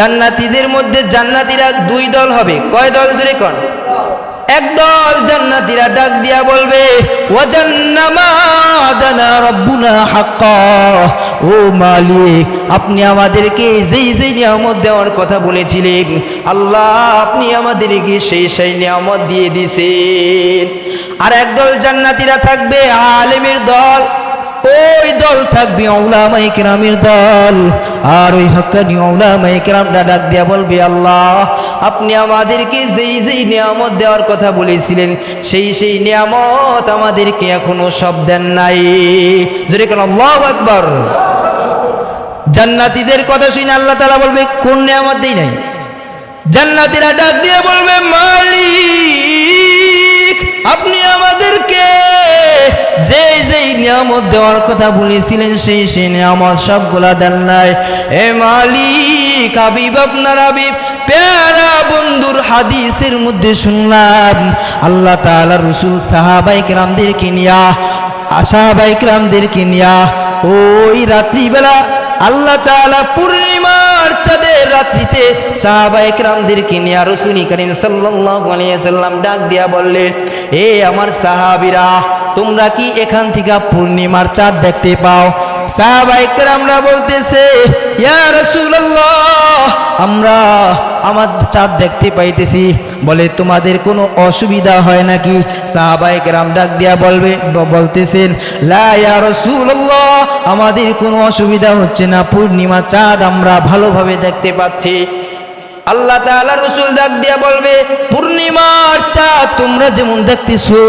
জান্নাতীদের মধ্যে জান্নাতীরা দুই দল হবে। কয় দল জুড়ে কন? একদল জান্নাতীরা ডাক দিয়া বলবে ও ও মালিক, আপনি আমাদেরকে যেই যেই নিয়ামত দেওয়ার কথা বলেছিলেন, আল্লাহ আপনি আমাদেরকে সেই সেই নিয়ামত দিয়ে দিছেন। আর একদল জান্নাতীরা থাকবে, আলেমের দল। ওই দল থাকবে ওলামাই কেরামের দল। আর ওই হক্কানি ওলামাই কেরামটা ডাক দিয়া বলবে, আল্লাহ, আপনি আমাদেরকে যেই যেই নিয়ামত দেওয়ার কথা বলেছিলেন, সেই সেই নিয়ামত আমাদেরকে এখনও সব দেন নাই। যদি কেন, আল্লাহ আকবর। জান্নাতীদের কথা শুনে আল্লাহ তালা বলবে, কোন নিয়ামত দেই নাই? জান্নাতীরা ডাক দিয়ে বলবে, মালিক আপনি আমাদেরকে যে যেই নিয়ামত দেওয়ার কথা বলেছিলেন, সেই সেই নিয়ামত সবগুলা দেন নাই। এ মালিক আবিব আপনার আবিব প্যারা বন্ধুর হাদিসের মধ্যে শুনলাম, আল্লাহ তাআলা রসুল সাহাবাই রামদেরকে নিয়া সাহাবাই রামদেরকে নিয়া, ওই রাত্রিবেলা আল্লাহ তাআলা পূর্ণিমার চাঁদের রাত্রিতে সাহাবায়ে কেরামদেরকে নিয়ে রাসূল করিম সাল্লাম ডাক দিয়া বললেন, এ আমার সাহাবীরা, তোমরা কি এখান থেকে পূর্ণিমার চাঁদ দেখতে পাও? সাহাবায়ে কেরামরা বলতেছে, ইয়া রাসূলুল্লাহ, আমরা আমার চাঁদ দেখতে পাইতেছি। বলে, তোমাদের কোনো অসুবিধা হয় নাকি? সাহাবায়ে কেরাম ডাক দিয়া বলবে, বলতেছেন, লা ইয়া রাসূলুল্লাহ আমাদের কোনো অসুবিধা হচ্ছে না। পূর্ণিমা চাঁদ আমরা ভালোভাবে দেখতে পাচ্ছি। আল্লাহ তাআলা রসুল ডাক দিয়া বলবে, পূর্ণিমার চাঁদ তোমরা যেমন দেখতেছো,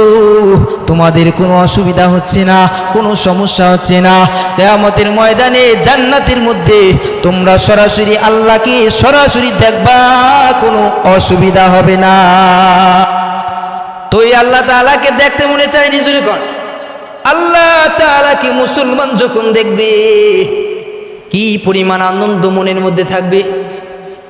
তোমাদের কোনো অসুবিধা হচ্ছে না, কোনো সমস্যা হচ্ছে না। কেয়ামতের ময়দানে জান্নাতের মধ্যে তোমরা সরাসরি আল্লাহকে সরাসরি দেখবা, কোনো অসুবিধা হবে না। তো এই আল্লাহ তাআলাকে দেখতে মনে চায় নিজের কন আল্লাহ তালাকে মুসলমান যখন দেখবে, কি পরিমাণ আনন্দ মনের মধ্যে থাকবে?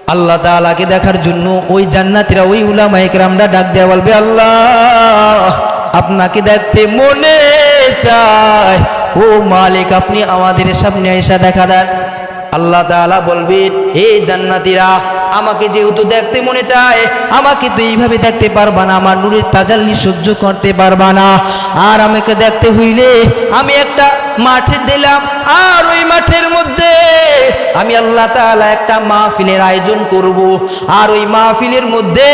আল্লাহ তালাকে দেখার জন্য ওই জান্নাতিরা, ওই উলামা একরামরা ডাক দেওয়া বলবে, আল্লাহ, আপনাকে দেখতে মনে চায়। ও মালিক, আপনি আমাদের সামনে এসা দেখা দেন। আল্লাহ তাআলা বলবেন হে জান্নাতীরা, আমাকে যেহেতু দেখতে মনে চায়, আমাকে তো এইভাবে দেখতে পারবা না, আমার নূরের তাজাল্লি সহ্য করতে পারবা না। আর আমাকে দেখতে হইলে আমি একটা মাঠে দিলাম, আর ওই মাঠের মধ্যে আমি আল্লাহ তাআলা একটা মাহফিলের আয়োজন করব। আর ওই মাহফিলের মধ্যে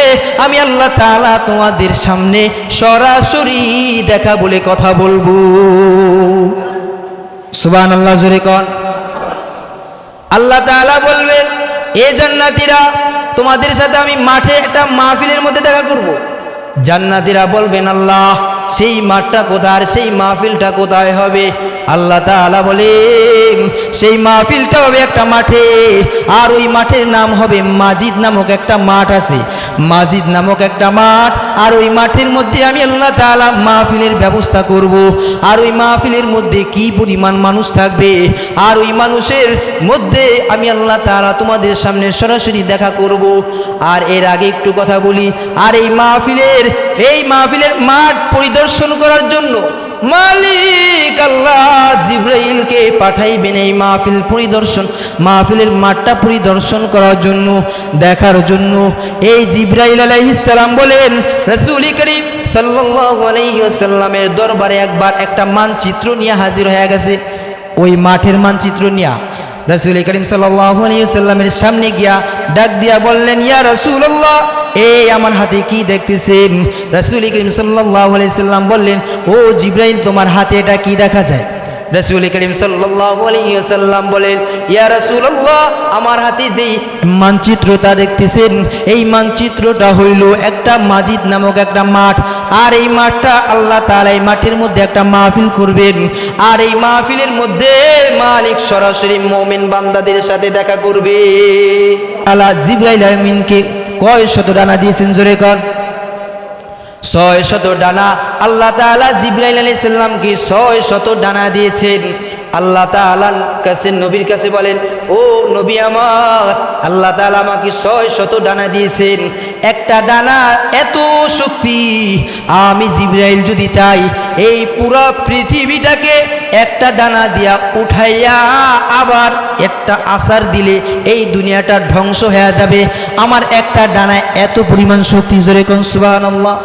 আমি আল্লাহ তাআলা তোমাদের সামনে সরাসরি দেখা বলে কথা বলব। সুবান আল্লাহ জোরে কন। আল্লাহ তালা বলবেন, এ জান্নাতিরা, তোমাদের সাথে আমি মাঠে একটা মাহফিলের মধ্যে দেখা করব। জান্নাতিরা বলবেন, আল্লাহ, সেই মাঠটা কোথায়, সেই মাহফিলটা কোথায় হবে? আল্লাহ তালা বলে সেই মাহফিলটা হবে একটা মাঠে, আর ওই মাঠের নাম হবে মাজিদ নামক একটা মাঠ আছে। মাজিদ নামক একটা মাঠ, আর ওই মাঠের মধ্যে আমি আল্লাহ তালা মাহফিলের ব্যবস্থা করব। আর ওই মাহফিলের মধ্যে কি পরিমাণ মানুষ থাকবে? আর ওই মানুষের মধ্যে আমি আল্লাহ তালা তোমাদের সামনে সরাসরি দেখা করব। আর এর আগে একটু কথা বলি, আর এই মাহফিলের এই মাহফিলের মাঠ পরিদর্শন করার জন্য মালিক আল্লাহ জিব্রাইলকে পাঠাইবেন এই মাহফিল পরিদর্শন। মাহফিলের মাঠটা পরিদর্শন করার জন্য, দেখার জন্য। এই জিব্রাইল আলাইহিস সালাম বলেন, রাসূল করিম সাল্লাল্লাহু আলাইহি ওয়াসাল্লামের দরবারে একবার একটা মানচিত্র নিয়ে হাজির হয়ে গেছে। ওই মাঠের মানচিত্র নিয়ে। রাসূল করিম সাল্লাল্লাহু আলাইহি ওয়াসাল্লামের সামনে গিয়া ডাক দিয়া বললেন, ইয়া রাসূলুল্লাহ এই আমার হাতে কি দেখতেছেন? রাসূল করিম আলাইহি সাল্লাম বললেন, ও জিব্রাইল, তোমার হাতে এটা কি দেখা যায়? রাসূল করিম আলাইহি বলেন, ইয়া রাসূলুল্লাহ, আমার হাতে যেই মানচিত্রটা দেখতেছেন, এই মানচিত্রটা হইল একটা মাজিদ নামক একটা মাঠ। আর এই মাঠটা আল্লাহ তাআলা এই মাঠের মধ্যে একটা মাহফিল করবেন। আর এই মাহফিলের মধ্যে মালিক সরাসরি মুমিন বান্দাদের সাথে দেখা করবে। আল্লাহ জিব্রাইল আমিনকে কয় শত ডানা দিয়েছেন জোরে কর ছয় শত ডানা। আল্লাহ তালা জিব্রাইল আলি সাল্লামকে ছয় শত ডানা দিয়েছেন। আল্লাহ তালার কাছে, নবীর কাছে বলেন, ও নবী আমার, আল্লাহ তালা আমাকে ছয় শত ডানা দিয়েছেন। একটা ডানা, এত শক্তি। আমি জিব্রাইল যদি চাই, এই পুরো পৃথিবীটাকে একটা ডানা দিয়া উঠাইয়া আবার একটা আসার দিলে এই দুনিয়াটা ধ্বংস হয়ে যাবে। আমার একটা ডানায় এত পরিমাণ শক্তি, জোরে কোন সুবহানাল্লাহ।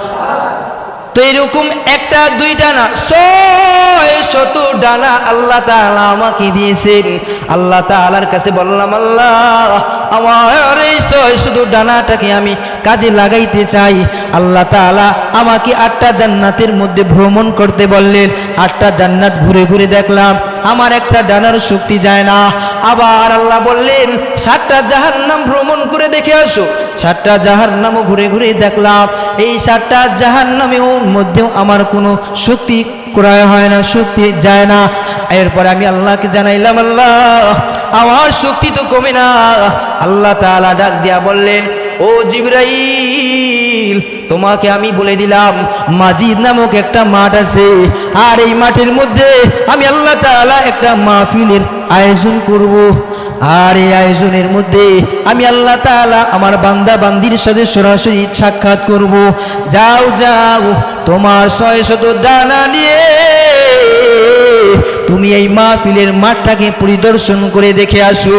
তো এরকম একটা, দুইটা না, ছয় শত ডানা আল্লাহ তাআলা আমাকে দিয়েছেন। আল্লাহ তাআলার কাছে বললাম, আল্লাহ, আমার এই ছয় শত ডানাটাকে আমি কাজে লাগাইতে চাই। আল্লাহ তাআলা আমাকে আটটা জান্নাতের মধ্যে ভ্রমণ করতে বললেন। আটটা জান্নাত ঘুরে ঘুরে দেখলাম, আমার একটা ডানার শক্তি যায় না। আবার আল্লাহ বললেন, সাতটা জাহার নাম ভ্রমণ করে দেখে আসো। সাতটা জাহার নামও ঘুরে ঘুরে দেখলাম, এই সাতটা জাহান্নামেও মধ্যেও আমার কোনো শক্তি ক্রয় হয় না, শক্তি যায় না। এরপর আমি আল্লাহকে জানাইলাম, আল্লাহ, আমার শক্তি তো কমে না। আল্লাহ তাআলা ডাক দিয়া বললেন, ও জিব্রাইল তোমাকে আমি বলে দিলাম, মাজিদ নামক একটা মাঠ আছে। আর এই মাঠের মধ্যে আমি আল্লাহ তাআলা একটা মাহফিলের আয়োজন করব। আর এই আয়োজনের মধ্যে আমি আল্লাহ তাআলা আমার বান্দা বান্দির সাথে সরাসরি সাক্ষাৎ করব। যাও যাও, তোমার ছয় শত ডানা নিয়ে তুমি এই মাহফিলের মাঠটাকে পরিদর্শন করে দেখে আসো।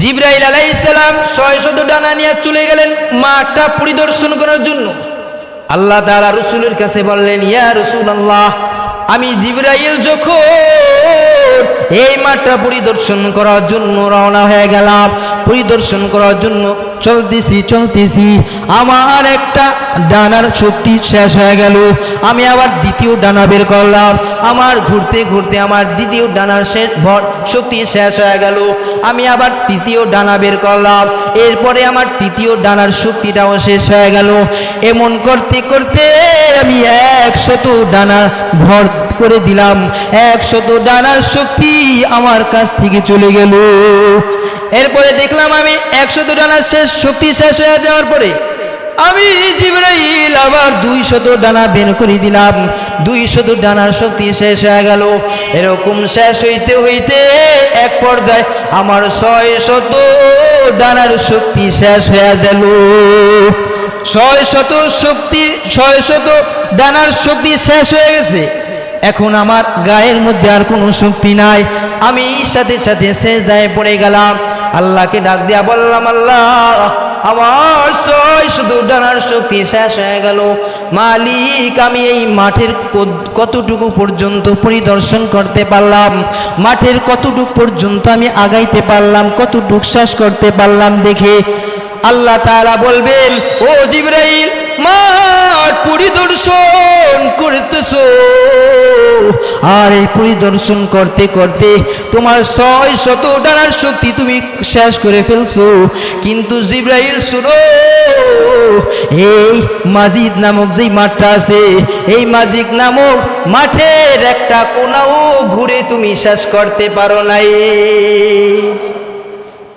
জিব্রাইল আলাইসালাম ছয় শত ডানা নিয়ে চলে গেলেন মাঠটা পরিদর্শন করার জন্য। আল্লাহ তালা রসুলের কাছে বললেন, ইয়া রসুল আল্লাহ আমি জিব্রাইল যখন এই মাঠটা পরিদর্শন করার জন্য রওনা হয়ে গেলাম, পরিদর্শন করার জন্য চলতেছি চলতেছি। আমার একটা ডানার শক্তি শেষ হয়ে গেল। আমি আবার দ্বিতীয় ডানা বের করলাম। আমার ঘুরতে ঘুরতে আমার দ্বিতীয় ডানার শেষ ভর শক্তি শেষ হয়ে গেল। আমি আবার তৃতীয় ডানা বের করলাম। এরপরে আমার তৃতীয় ডানার শক্তিটাও শেষ হয়ে গেল। এমন করতে করতে আমি একশত ডানা ভর করে দিলাম। একশত ডানার শক্তি আমার কাছ থেকে চলে গেল। এরপরে দেখলাম আমি একশত ডানার শেষ শক্তি শেষ হয়ে যাওয়ার পরে আমি জিব্রাইল আবার দুই শত ডানা বের করে দিলাম। দুই শত ডানার শক্তি শেষ হয়ে গেল। এরকম শেষ হইতে হইতে এক পর্যায়ে আমার ছয় শত ডানার শক্তি শেষ হয়ে গেল। ছয় শত শক্তি, ছয় শত ডানার শক্তি শেষ হয়ে গেছে। এখন আমার গায়ের মধ্যে আর কোনো শক্তি নাই। আমি সাথে সাথে শেষ দায়ে পড়ে গেলাম। আল্লাহকে ডাক দিয়া বললাম, আল্লাহ, আমার ছয় শুধু ডানার শক্তি শেষ হয়ে গেল। মালিক, আমি এই মাঠের কতটুকু পর্যন্ত পরিদর্শন করতে পারলাম? মাঠের কতটুকু পর্যন্ত আমি আগাইতে পারলাম? কতটুকু শেষ করতে পারলাম দেখে আল্লাহ তাআলা বলবেন, ও জিব্রাইল, মাঠ পরিদর্শন করতেছো। আর এই পরিদর্শন করতে করতে তোমার ছয় শত ডানার শক্তি তুমি শেষ করে ফেলছো। কিন্তু জিব্রাইল, শুনো, এই মাজিদ নামক যেই মাঠটা আছে, এই মাজিদ নামক মাঠের একটা কোনাও ঘুরে তুমি শেষ করতে পারো নাই।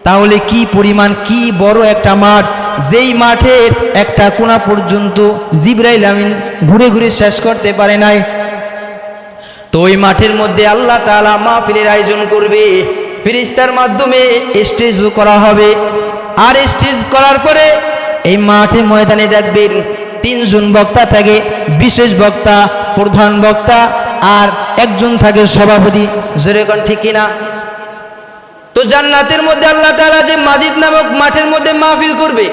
তাহলে কি পরিমাণ, কি বড় একটা মাঠ? যেই মাঠের একটা কোনা পর্যন্ত জিব্রাইল আমিন ঘুরে ঘুরে শেষ করতে পারে নাই। তো ওই মাঠের মধ্যে আল্লাহ তাআলা মাহফিলের আয়োজন করবে। ফিরিস্তার মাধ্যমে স্টেজও করা হবে। আর স্টেজ করার পরে এই মাঠে ময়দানে দেখবেন তিনজন বক্তা থাকে, বিশেষ বক্তা, প্রধান বক্তা আর একজন থাকে সভাপতি। যেরকম ঠিক কিনা? তো জান্নাতের মধ্যে আল্লাহ তালা যে মাজিদ নামক মাঠের মধ্যে মাহফিল করবে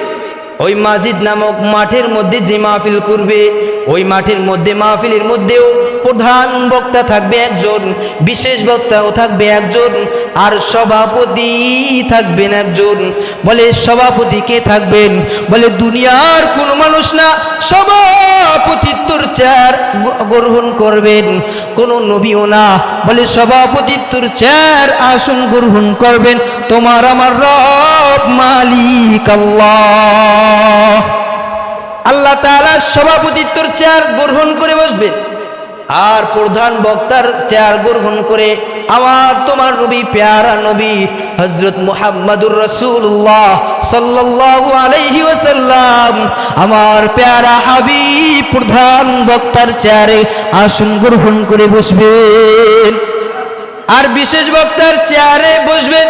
ওই মাজিদ নামক মাঠের মধ্যে যে মাহফিল করবে, ওই মাঠের মধ্যে, মাহফিলের মধ্যেও প্রধান বক্তা থাকবে একজন, বিশেষ বক্তাও থাকবে একজন, আর সভাপতি থাকবেন একজন। বলে, সভাপতি কে থাকবেন? বলে, দুনিয়ার কোন মানুষ না, সভাপতিত্বর চেয়ার গ্রহণ করবেন। কোন নবীও না, বলে, সভাপতিত্বর চেয়ার আসন গ্রহণ করবেন। তোমার আমার রব মালিক আল্লাহ। আল্লাহ তাআলা সভাপতিত্বর চেয়ার গ্রহণ করে বসবেন আর প্রধান বক্তার চেয়ার গ্রহণ করে আমার তোমার নবী, পেয়ারা নবী হজরত মুহাম্মাদুর রসুল্লাহ সাল্লাল্লাহু আলাইহি ওয়াসাল্লাম, আমার পেয়ারা হাবিব প্রধান বক্তার চেয়ারে আসন গ্রহণ করে বসবেন। আর বিশেষ বক্তার চেয়ারে বসবেন।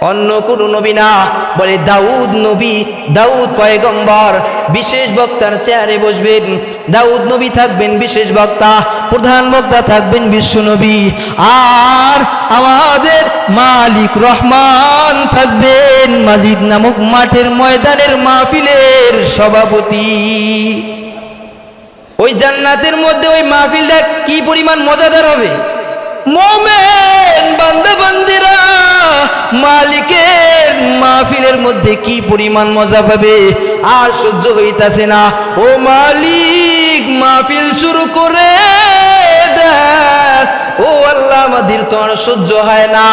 অন্য কোন নবী না। বলে, দাউদ নবী, দাউদ পয়গম্বর, বিশেষ বক্তার চেয়ারে বসবেন। দাউদ নবী থাকবেন বিশেষ বক্তা, প্রধান বক্তা থাকবেন বিশ্ব নবী। আর আমাদের মালিক রহমান থাকবেন মাজিদ নামক মাঠের ময়দানের মাহফিলের সভাপতি। ওই জান্নাতের মধ্যে ওই মাহফিলটা কি পরিমাণ মজাদার হবে? মোমেন বান্দা বান্দিরা, মালিকের মাহফিলের মধ্যে কি পরিমাণ মজা পাবে? আর সহ্য হইতাছে না। ও মালিক, মাহফিল শুরু করে ও আল্লাহ, আমাদের তো আর সহ্য হয় না।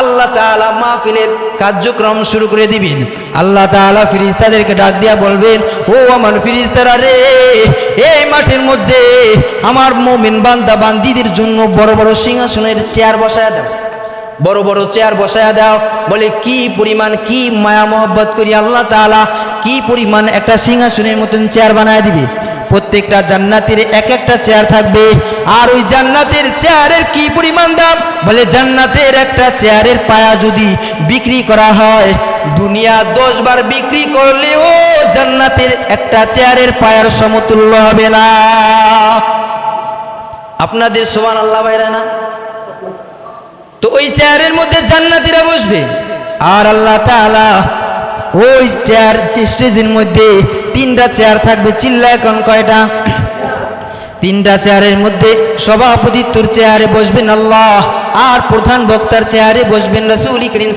আল্লাহ তাআলা মাহফিলের কার্যক্রম শুরু করে দিবেন। আল্লাহ তাআলা ফিরিস্তাদেরকে ডাক দিয়া বলবেন, ও আমার ফিরিস্তারা রে এই মাঠের মধ্যে আমার মোমিন বান্দা বান্দিদের জন্য বড় বড় সিংহাসনের চেয়ার বসায় দাও। বড় বড় চেয়ার বসায় দাও। বলে কি পরিমাণ, কি মায়া মোহব্বত করি আল্লাহ তালা কি পরিমাণ একটা সিংহাসনের মতন চেয়ার বানায় দিবে। প্রত্যেকটা জান্নাতের এক একটা চেয়ার থাকবে। আর ওই জান্নাতের চেয়ারের কি পরিমাণ দাম? বলে জান্নাতের একটা চেয়ারের পায়া যদি বিক্রি করা হয়, দুনিয়া দশ বার বিক্রি করলেও জান্নাতের একটা চেয়ারের পায়ার সমতুল্য হবে না। আপনাদের সোমান আল্লাহ বাইরা না? তো ওই চেয়ারের মধ্যে জান্নাতিরা বসবে। আর আল্লাহ তাআলা ওই চেয়ার স্টেজের মধ্যে তিনটা চেয়ার থাকবে চিল্লা এখন কয়টা? তিনটা চেয়ারের মধ্যে সভাপতিত্বর চেয়ারে বসবেন আল্লাহ। আর প্রধান বক্তার চেয়ারে বসবেন রসুল করিম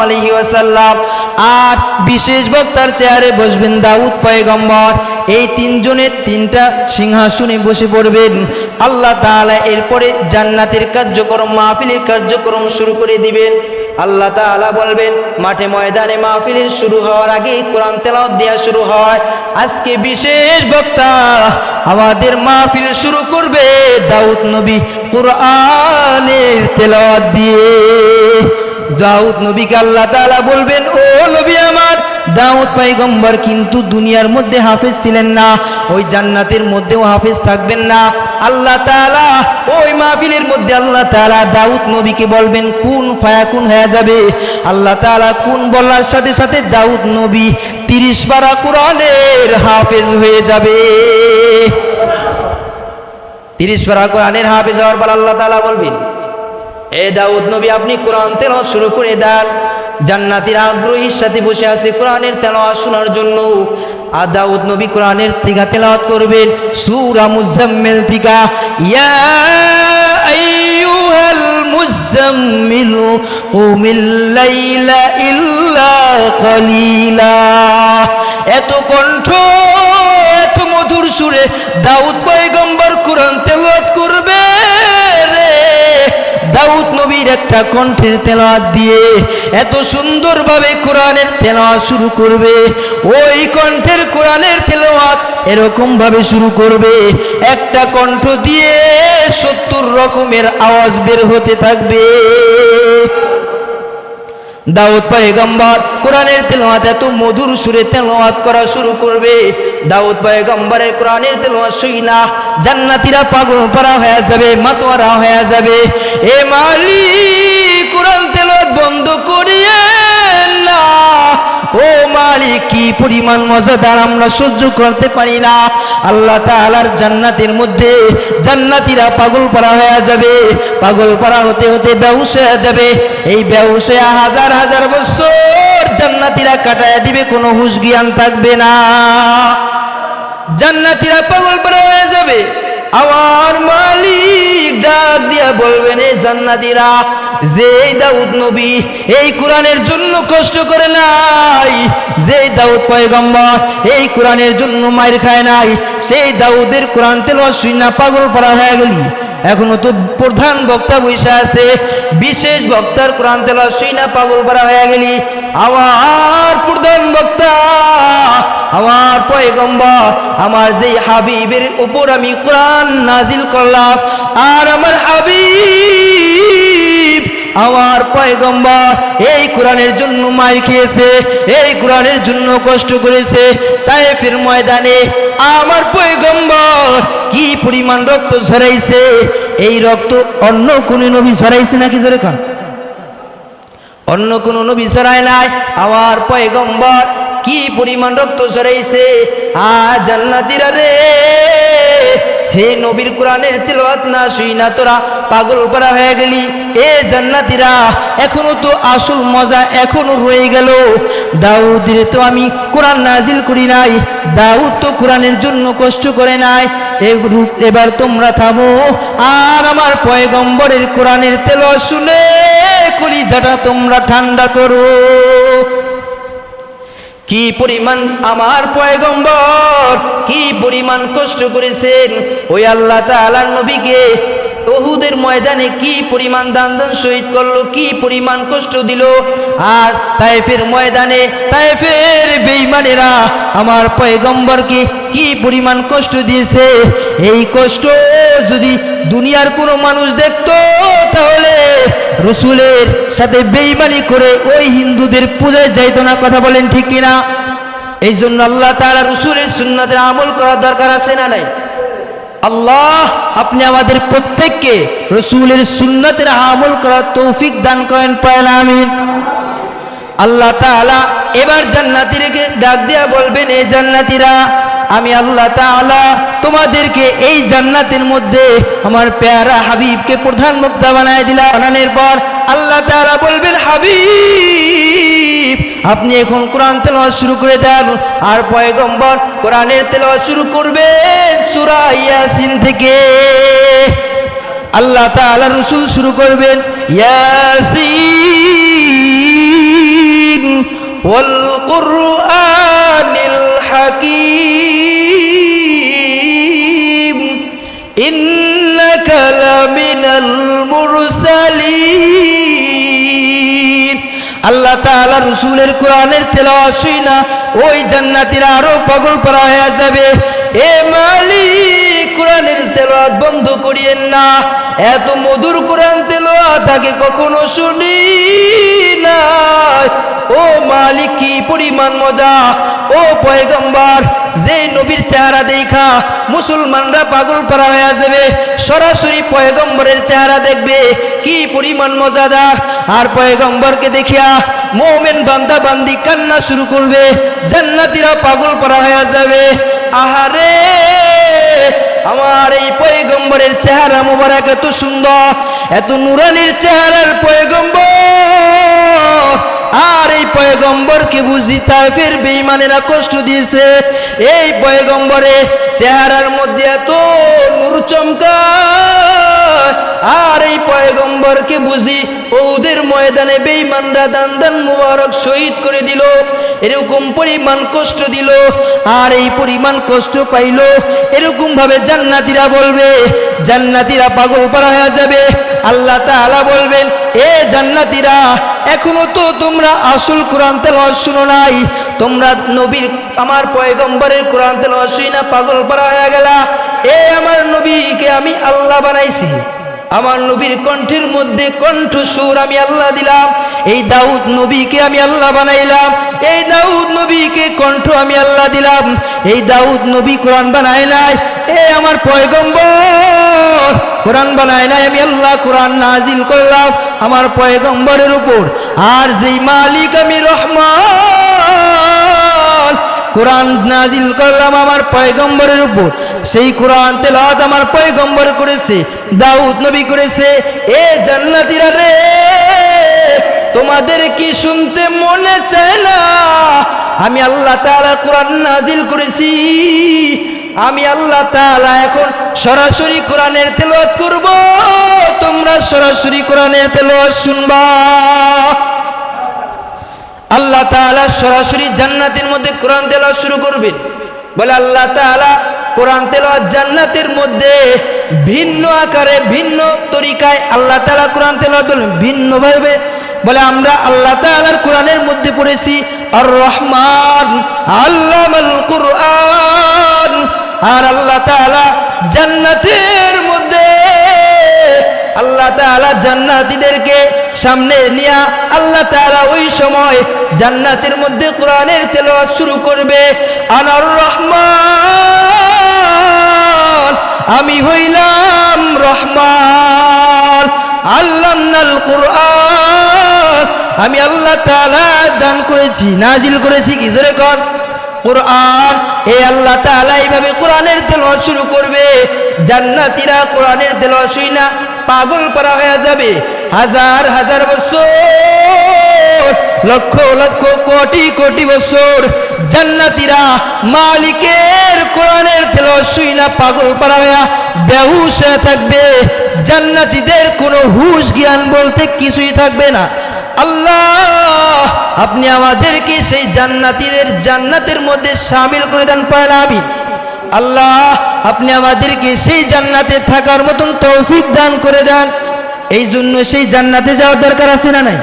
আলাইহি ওয়াসাল্লাম। আর বিশেষ বক্তার চেয়ারে বসবেন দাউদ পয়গম্বর। এই তিনজনের তিনটা সিংহাসনে বসে পড়বেন। আল্লাহ তাআলা এরপরে জান্নাতের কার্যক্রম, মাহফিলের কার্যক্রম শুরু করে দিবেন। আল্লাহ তাআলা বলবেন, মাঠে ময়দানে মাহফিলের শুরু হওয়ার আগে কোরআন তেলাওয়াত দেওয়া শুরু হয়। আজকে বিশেষ বক্তা আমাদের মাহফিল শুরু করবে দাউদ নবী। কোরআনের তেলাওয়াত দিয়ে। দাউদ নবীকে আল্লাহ তাআলা বলবেন, ও নবী আমার, দাউদ পাইগম্বর কিন্তু দুনিয়ার মধ্যে হাফেজ ছিলেন না, ওই জান্নাতের মধ্যেও হাফেজ থাকবেন না। আল্লাহ তাআলা ওই মাহফিলের মধ্যে আল্লাহ তাআলা দাউদ নবীকে বলবেন, কোন ফায়া কোন হয়ে যাবে? আল্লাহ তাআলা কোন বলার সাথে সাথে দাউদ নবী তিরিশ পারা কোরআনের হাফেজ হয়ে যাবে। তিরিশ পারা কোরআনের হাফেজ হওয়ার পর আল্লাহ তালা বলবেন, এ দাউদ নবী, আপনি কোরআন তেল শুরু করে দেন। জান্নাতীরা আগ্রহীর সাথে বসে আছে কোরআনের তেলাওয়াত শোনার জন্য। আর দাউদ নবী কোরআনের থেকে তেলাওয়াত করবেন। সূরা মুজাম্মিল থেকে ইয়া আইয়ুহাল মুজাম্মিল, কুমিল লাইলা ইল্লা কলিলা। এত কণ্ঠ মধুর সুরে দাউদ পয়গম্বর কোরআন তেলাওয়াত করবে রে। দাউদ নবীর একটা কণ্ঠের তেলাওয়াত দিয়ে এত সুন্দরভাবে কোরআনের তেলাওয়াত শুরু করবে। ওই কণ্ঠের কোরআনের তেলাওয়াত এরকম ভাবে শুরু করবে। একটা কণ্ঠ দিয়ে সত্তর রকমের আওয়াজ বের হতে থাকবে। দাউদ পায়গম্বর কোরআনের তেলোয়াত এত মধুর সুরে তেলোয়াত করা শুরু করবে। দাউদ পায়গম্বরের কোরআনের তেলোয়াত শুই না, জান্নাতিরা পাগল পারা হয়ে যাবে, মাতোয়ারা হয়ে যাবে। এ মালি কোরআন তেলোয়াত বন্ধ করিয়ে না। ও মালিক, কি পরিমাণ মজাদার আমরা সহ্য করতে পারি না। আল্লাহ তাআলার জান্নাতের মধ্যে জান্নাতীরা পাগল পারা হয়ে যাবে। পাগল পারা হতে হতে বেহুশ হয়ে যাবে। এই হয়ে হাজার হাজার বছর জান্নাতীরা কাটায় দিবে, কোনো হুশ জ্ঞান থাকবে না। জান্নাতীরা পাগল পারা হয়ে যাবে। আমার মালিক ডাক দিয়া বলবেন এই জান্নাতিরা যে দাউদ নবী এই কোরআনের জন্য কষ্ট করে নাই যে দাউদ পয়গম্বর এই কোরআনের জন্য মায়ের খায় নাই, সেই দাউদের কোরআন তেল শুইনা পাগল পড়া হয়ে গেলি। এখনও তো প্রধান বক্তা বৈশা আছে। বিশেষ বক্তার কোরআন তেল শুইনা পাগল করা হয়ে গেলি। আমার প্রধান বক্তা, আমার পয়গম্বর, আমার যে হাবিবের উপর আমি কোরআন নাজিল করলাম, আর আমার হাবিব আমার পয়গম্বর, এই কোরআনের জন্য মাই খেয়েছে, এই কোরআনের জন্য কষ্ট করেছে, তাই ফির ময়দানে আমার পয়গম্বর কি পরিমাণ রক্ত ঝরাইছে, এই রক্ত অন্য কোন নবী ঝরাইছে নাকি জোরে খান অন্য কোন নবী ছড়ায় নাই, আমার পয়গম্বর কি পরিমাণ রক্ত ছড়াইছে আ জান্নাতিরা রে। হে নবীর কোরআনের তেলাওয়াত না শুই না তোরা, পাগল করা হয়ে গেলি। এ জান্নাতিরা, এখনও তো আসল মজা এখনও রয়ে গেল। দাউদের তো আমি কোরআন নাজিল করি নাই, দাউদ তো কোরআনের জন্য কষ্ট করে নাই। এবার তোমরা থামো, আর আমার পয়গম্বরের কোরআনের তেল শুনে কলিজাটা তোমরা ঠান্ডা করো। কি পরিমাণ আমার পয়গম্বর? কি পরিমাণ কষ্ট করেছেন? ওই আল্লাহ তাআলার নবীকে ওহুদের ময়দানে কি পরিমাণ দান দান শহীদ করল, কি পরিমাণ কষ্ট দিল? আর তাইফের ময়দানে তাইফের বেঈমানেরা আমার পয়গম্বরকে কি পরিমাণ কষ্ট দিয়েছে? এই কষ্ট যদি দুনিয়ার কোনো মানুষ দেখতো, তাহলে রসুলের সাথে বেইমানি করে ওই হিন্দুদের পূজায় যাইতো না, কথা বলেন ঠিক কিনা? এই জন্য আল্লাহ তাআলা রসুলের সুন্নাতের আমল করার দরকার আছে না নাই? আল্লাহ, আপনি আমাদের প্রত্যেককে রসুলের সুন্নাতের আমল করার তৌফিক দান করেন পায় আমিন। আল্লাহ তাআলা এবার জান্নাতীদেরকে ডাক দিয়া বলবেন এই জান্নাতীরা আমি আল্লাহ তাআলা তোমাদেরকে এই জান্নাতের মধ্যে আমার প্যারা হাবিবকে প্রধান বক্তা বানায় দিলাম বানানোর পর আল্লাহ তাআলা বলবেন, হাবিব, আপনি এখন কোরআন তেলাওয়াত শুরু করে দেন আর পয়গম্বর কোরআনের তেলাওয়াত শুরু করবেন সূরা ইয়াসিন থেকে। আল্লাহ তাআলা রসুল শুরু করবেন, ইয়াসিন ওয়াল কুরআনিল ইন্নাকা লামিনাল মুরসালিন। আল্লাহ তাআলা রসুলের কোরআনের তেলাওয়াত শুই না, ওই জান্নাতীরা আরও পাগল পরা হয়ে যাবে। এ মালিক, কোরআনের তেলাওয়াত বন্ধ করিয়েন না। এত মধুর কোরআন তেলাওয়াত আগে কখনো শুনি না। পরিমাণ মজা। ও পয়গম্বর, যে নবীর চেহারা দেখা, মুসলমানরা পাগল পারা হয়ে যাবে। সরাসরি পয়গম্বরের চেহারা দেখবে, কি পরিমাণ মজাদার। আর পয়গম্বরকে দেখিয়া মোমেন বান্দা বান্দি কান্না শুরু করবে, জান্নাতিরা পাগল পারা হয়ে যাবে। আহারে, আমার এই পয়গম্বরের চেহারা মোবারক এত সুন্দর, এত নুরানির চেহারার পয়গম্বর। আর এই পয়গম্বরকে বুঝি তাইফের বেঈমানেরা কষ্ট দিয়েছে। এই পয়গম্বরে চেহারার মধ্যে এত নূর চমকায়। আর এই পয়গম্বরকে বুঝি ওদের ময়দানে বেইমানরা দান দান মুবারক শহীদ করে দিল। এরকম পরিমাণ কষ্ট দিল। আর এই পরিমাণ কষ্ট পাইল। এরকম ভাবে জান্নাতীরা বলবে, জান্নাতীরা পাগল পারা হয়ে যাবে। আল্লাহ তাআলা বলবেন, এ জান্নাতীরা, এখনও তো তোমরা আসল কোরআন তেলাওয়াত শুনো নাই। তোমরা নবীর, আমার পয়গম্বরের কোরআন তেলাওয়াত শুই না, পাগল পারা হয়ে গেলা। এ আমার নবীকে আমি আল্লাহ বানাইছি। আমার নবীর কণ্ঠের মধ্যে কণ্ঠ সুর আমি আল্লাহ দিলাম। এই দাউদ নবীকে আমি আল্লাহ বানাইলাম। এই দাউদ নবীকে কণ্ঠ আমি আল্লাহ দিলাম। এই দাউদ নবী কোরআন বানাই নাই। এ আমার পয়গম্বর কোরআন বানাই নাই, আমি আল্লাহ কোরআন নাজিল করলাম আমার পয়গম্বরের উপর। আর যেই মালিক আমি রহমান, কোরআন নাজিল করলাম আমার পয়গম্বরের উপর। সেই কোরআন তেলাওয়াত আমার পয়গম্বর করেছে, দাউদ নবী করেছে, এ জান্নাতীরা রে, তোমাদের কি শুনতে মনে চায় না? আমি আল্লাহ তাআলা কোরআন নাজিল করেছি। আমি আল্লাহ তাআলা এখন সরাসরি কোরআনের তেলাওয়াত করব। তোমরা সরাসরি কোরআনের তেলাওয়াত শুনবা। আল্লাহ তাআলা সরাসরি জান্নাতের মধ্যে কোরআন তেলাওয়াত শুরু করবেন। বলে আল্লাহ তাআলা কোরআন তেলাওয়াত জান্নাতের মধ্যে ভিন্ন আকারে, ভিন্ন তরিকায় আল্লাহ তাআলা কোরআন তেলাওয়াত বলেন ভিন্ন ভাবে। বলে আমরা আল্লাহ তাআলার কোরআনের মধ্যে পড়েছি, আর রহমান আল্লামাল কুরআন। আর আল্লাহ তাআলা জান্নাতের মধ্যে। আল্লাহ তাআলা জান্নাতীদেরকে সামনে নিয়ে আল্লাহ তাআলা ওই সময় জান্নাতের মধ্যে কোরআনের তেলাওয়াত শুরু করবে। আনার রহমান, আমি হইলাম রহমান। আল্লামনাল কুরআন, আমি আল্লাহ তাআলা দান করেছি, নাজিল করেছি, কি জোরে কর? কোরআন। এই আল্লাহ তাআলা, এইভাবে কোরআনের তেলাওয়াত শুরু করবে। জান্নাতীরা কোরআনের তেলাওয়াত শুই না, পাগল করা হয়ে যাবে। হাজার হাজার বছর, লক্ষ লক্ষ, কোটি কোটি বছর জান্নাতীরা মালিকের কোরআনের তেলাওয়াত শুই না, পাগল করা হয়ে বেহুশ হয়ে থাকবে। জান্নাতীদের কোনো হুশ জ্ঞান বলতে কিছুই থাকবে না। আল্লাহ, আপনি আমাদেরকে সেই জান্নাতীদের জান্নাতের মধ্যে সামিল করে দেন আমিন। আল্লাহ, আপনি আমাদেরকে সেই জান্নাতে থাকার মতন তৌফিক দান করে দেন। এই জন্য সেই জান্নাতে যাওয়ার দরকার আছে না নাই?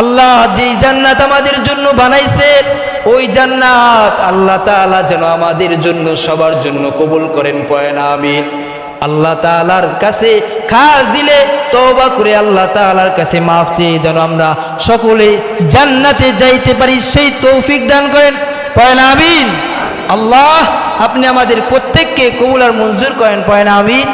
আল্লাহ, যেই জান্নাত আমাদের জন্য বানাইছে, ওই জান্নাত আল্লাহ তাআলা যেন আমাদের জন্য সবার জন্য কবুল করেন পয়না আমিন। আল্লাহ তালার কাছে খাস দিলে তবা করে আল্লাহ তালার কাছে মাফ চেয়ে যেন আমরা সকলে জান্নাতে যাইতে পারি, সেই তৌফিক দান করেন। পয়না আমিন। আল্লাহ, আপনি আমাদের প্রত্যেককে কবুল আর মঞ্জুর করেন। পয়না আমিন।